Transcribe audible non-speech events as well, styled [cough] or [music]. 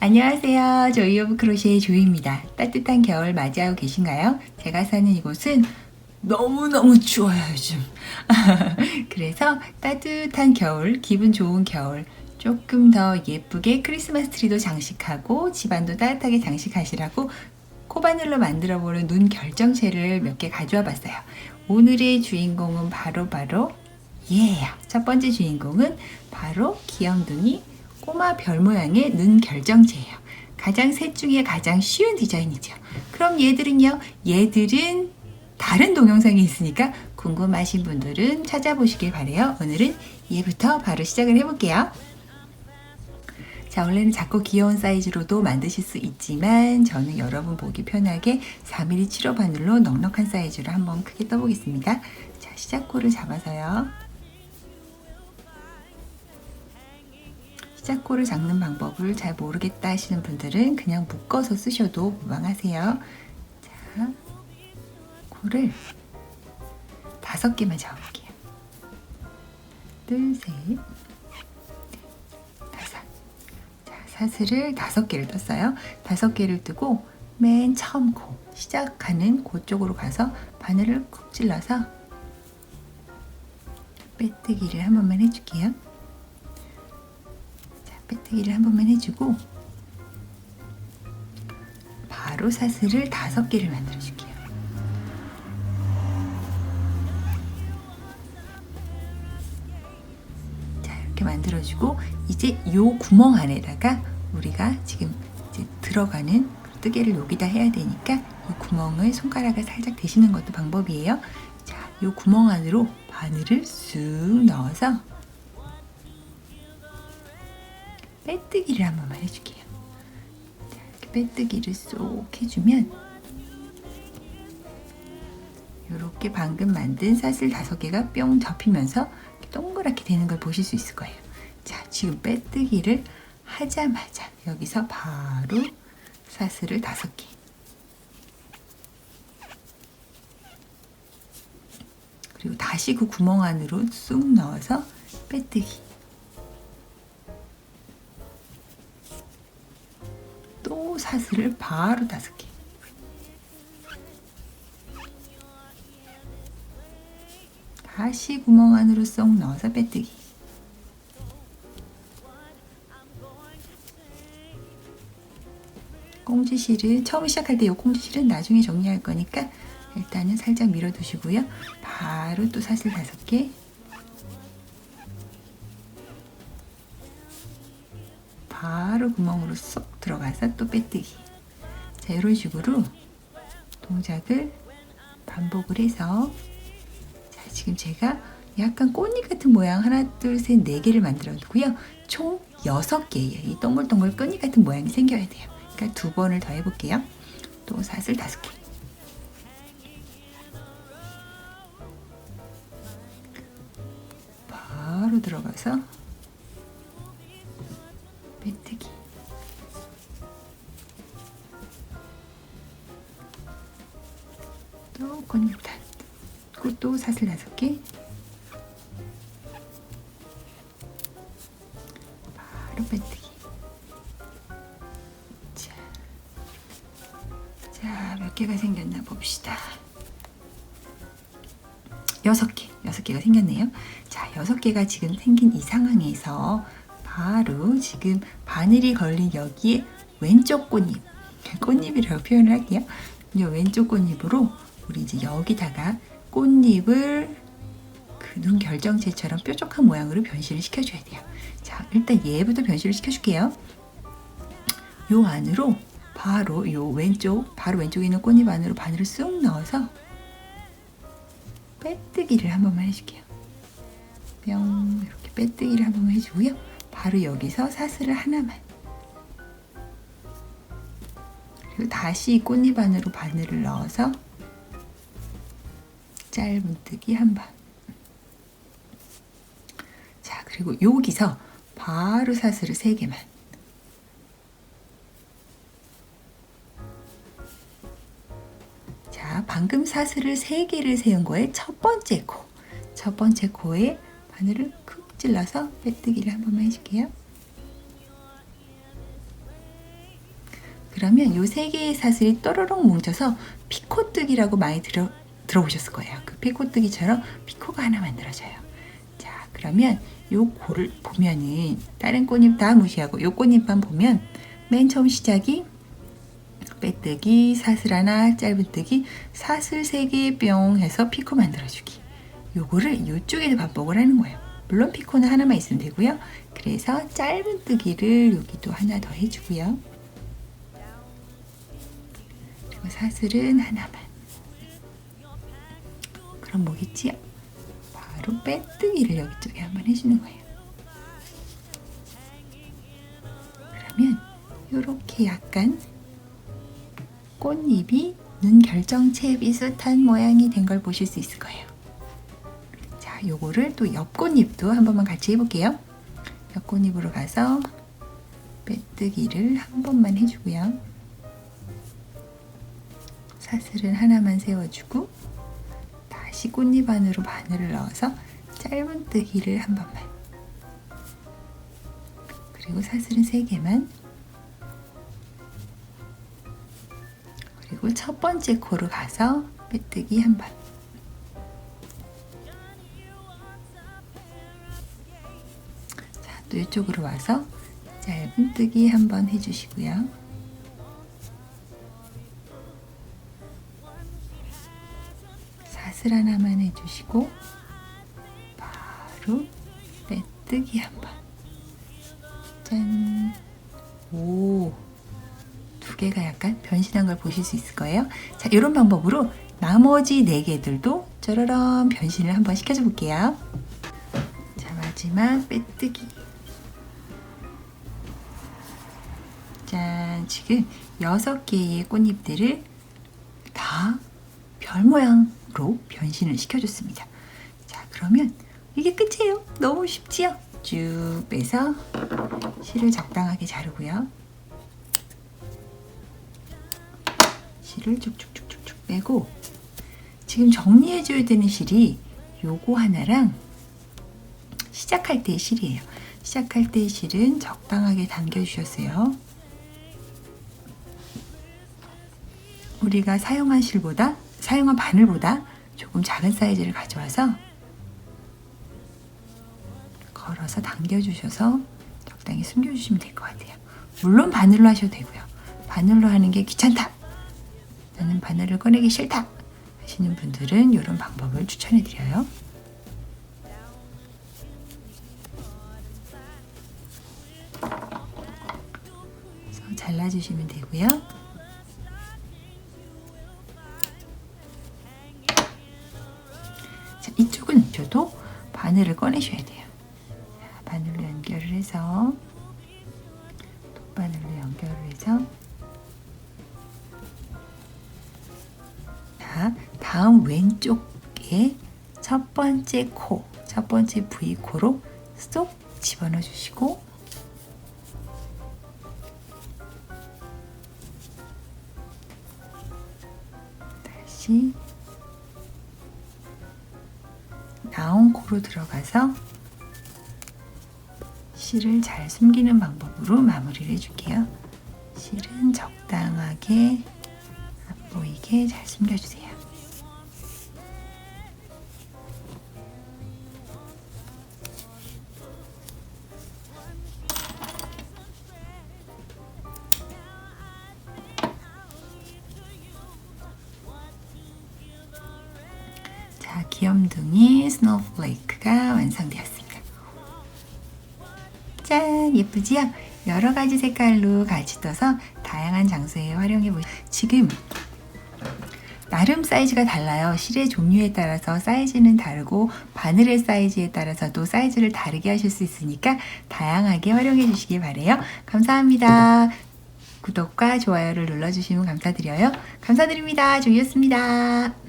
안녕하세요. 조이 오브 크로시의 조이입니다. 따뜻한 겨울 맞이하고 계신가요? 제가 사는 이곳은 너무너무 추워요, 요즘. [laughs] 그래서 따뜻한 겨울, 기분 좋은 겨울, 조금 더 예쁘게 크리스마스 트리도 장식하고 집안도 따뜻하게 장식하시라고 코바늘로 만들어 보는 눈 결정체를 몇 개 가져와 봤어요. 오늘의 주인공은 바로바로 예! 첫 번째 주인공은 바로 귀염둥이 꼬마 별 모양의 눈 결정체예요. 가장 셋 중에 가장 쉬운 디자인이죠. 그럼 얘들은요? 얘들은 다른 동영상이 있으니까 궁금하신 분들은 찾아보시길 바래요. 오늘은 얘부터 바로 시작을 해볼게요. 자, 원래는 작고 귀여운 사이즈로도 만드실 수 있지만 저는 여러분 보기 편하게 4mm 7호 바늘로 넉넉한 사이즈로 한번 크게 떠보겠습니다. 자, 시작코를 잡아서요. 시작코를 잡는 방법을 잘 모르겠다 하시는 분들은 그냥 묶어서 쓰셔도 무방하세요. 자, 코를 다섯 개만 잡아볼게요. 둘, 셋, 넷, 다섯. 자, 사슬을 다섯 개를 떴어요. 다섯 개를 뜨고 맨 처음 코, 시작하는 코 쪽으로 가서 바늘을 콕 찔러서 빼뜨기를 한 번만 해줄게요. 빼뜨기를 한 번만 해주고 바로 사슬을 다섯 개를 만들어 줄게요. 자 이렇게 만들어 주고 이제 요 구멍 안에다가 우리가 지금 이제 들어가는 뜨개를 여기다 해야 되니까 이 구멍을 손가락을 살짝 대시는 것도 방법이에요. 자, 요 구멍 안으로 바늘을 쑥 넣어서 빼뜨기를 한 번만 해줄게요. 자, 이렇게 빼뜨기를 쏙 해주면 이렇게 방금 만든 사슬 다섯 개가 뿅 접히면서 동그랗게 되는 걸 보실 수 있을 거예요. 자, 지금 빼뜨기를 하자마자 여기서 바로 사슬을 다섯 개. 그리고 다시 그 구멍 안으로 쑥 넣어서 빼뜨기. 사슬을 바로 다섯 개. 다시 구멍 안으로 쏙 넣어서 빼뜨기. 꽁지실은 처음 시작할 때 이 꽁지실은 나중에 정리할 거니까 일단은 살짝 밀어두시고요. 바로 또 사슬 다섯 개. 바로 구멍으로 쏙 들어가서 또 빼뜨기. 자, 이런 식으로 동작을 반복을 해서 자, 지금 제가 약간 꽃잎 같은 모양 하나, 둘, 셋, 네 개를 만들어 놓고요. 총 여섯 개예요. 이 동글동글 꽃잎 같은 모양이 생겨야 돼요. 그러니까 두 번을 더 해볼게요. 또 사슬 다섯 개. 바로 들어가서 바로 빼뜨기. 자, 자, 몇 개가 생겼나 봅시다. 여섯 개, 여섯 개가 생겼네요. 자, 여섯 개가 지금 생긴 이 상황에서 바로 지금 바늘이 걸린 여기에 왼쪽 꽃잎, 꽃잎이라고 표현을 할게요. 이 왼쪽 꽃잎으로 우리 이제 여기다가 꽃잎을 그 눈 결정체처럼 뾰족한 모양으로 변신을 시켜줘야 돼요. 자, 일단 얘부터 변신을 시켜줄게요. 요 안으로 바로 요 왼쪽, 바로 왼쪽에 있는 꽃잎 안으로 바늘을 쑥 넣어서 빼뜨기를 한 번만 해줄게요. 뿅 이렇게 빼뜨기를 한 번만 해주고요. 바로 여기서 사슬을 하나만 그리고 다시 꽃잎 안으로 바늘을 넣어서 짧은뜨기 한 번. 자 그리고 여기서 바로 사슬을 세 개만. 자 방금 사슬을 세 개를 세운 거에 첫 번째 코, 첫 번째 코에 바늘을 쿡 찔러서 빼뜨기를 한 번만 해줄게요. 그러면 요 세 개의 사슬이 또로록 뭉쳐서 피코뜨기라고 많이 들어, 들어보셨을 거예요. 그 피코뜨기처럼 피코가 하나 만들어져요. 자, 그러면 요 고를 보면은 다른 꽃잎 다 무시하고 요 꽃잎만 보면 맨 처음 시작이 빼뜨기, 사슬 하나, 짧은뜨기, 사슬 세 개 뿅 해서 피코 만들어주기. 요거를 요쪽에도 반복을 하는 거예요. 물론 피코는 하나만 있으면 되고요. 그래서 짧은뜨기를 여기도 하나 더 해주고요. 그리고 사슬은 하나만. 그럼 뭐겠지요? 바로 빼뜨기를 여기 쪽에 한번 해주는 거예요. 그러면 이렇게 약간 꽃잎이 눈 결정체 비슷한 모양이 된 걸 보실 수 있을 거예요. 자, 요거를 또 옆꽃잎도 한 번만 같이 해볼게요. 옆꽃잎으로 가서 빼뜨기를 한 번만 해주고요. 사슬은 하나만 세워주고 다시 꽃잎 안으로 바늘을 넣어서 짧은뜨기를 한 번만 그리고 사슬은 세 개만 그리고 첫 번째 코로 가서 빼뜨기 한 번. 자, 또 이쪽으로 와서 짧은뜨기 한 번 해주시고요. 사슬 하나만 해주시고 바로 빼뜨기 한 번. 짠. 오. 두 개가 약간 변신한 걸 보실 수 있을 거예요. 자, 이런 방법으로 나머지 네 개들도 짜라란 변신을 한번 시켜줘 볼게요. 자, 마지막 빼뜨기. 짠, 지금 여섯 개의 꽃잎들을 다 별 모양으 로 변신을 시켜줬습니다. 자, 그러면 이게 끝이에요. 너무 쉽지요? 쭉 빼서 실을 적당하게 자르고요. 실을 쭉쭉쭉쭉쭉 빼고 지금 정리해줘야 되는 실이 요거 하나랑 시작할 때의 실이에요. 시작할 때의 실은 적당하게 당겨주셨어요. 우리가 사용한 실보다 사용한 바늘보다 조금 작은 사이즈를 가져와서 걸어서 당겨주셔서 적당히 숨겨주시면 될 것 같아요. 물론 바늘로 하셔도 되고요. 바늘로 하는 게 귀찮다. 나는 바늘을 꺼내기 싫다. 하시는 분들은 이런 방법을 추천해 드려요. 잘라주시면 되고요. 이쪽은 저도 바늘을 꺼내셔야 돼요. 자, 바늘로 연결을 해서 바늘로 연결을 해서. 자, 다음 왼쪽에 첫 번째 코, 첫 번째 V코로 쏙 집어넣어 주시고. 다시 나온 코로 들어가서 실을 잘 숨기는 방법으로 마무리를 해줄게요. 실은 적당하게 안 보이게 잘 숨겨주세요. 자, 귀염둥이 스노우플레이크가 완성되었습니다. 짠, 예쁘지요? 여러 가지 색깔로 같이 떠서 다양한 장소에 활용해 보시. 지금 나름 사이즈가 달라요. 실의 종류에 따라서 사이즈는 다르고 바늘의 사이즈에 따라서도 사이즈를 다르게 하실 수 있으니까 다양하게 활용해 주시기 바래요. 감사합니다. 구독과 좋아요를 눌러주시면 감사드려요. 감사드립니다. 조이였습니다.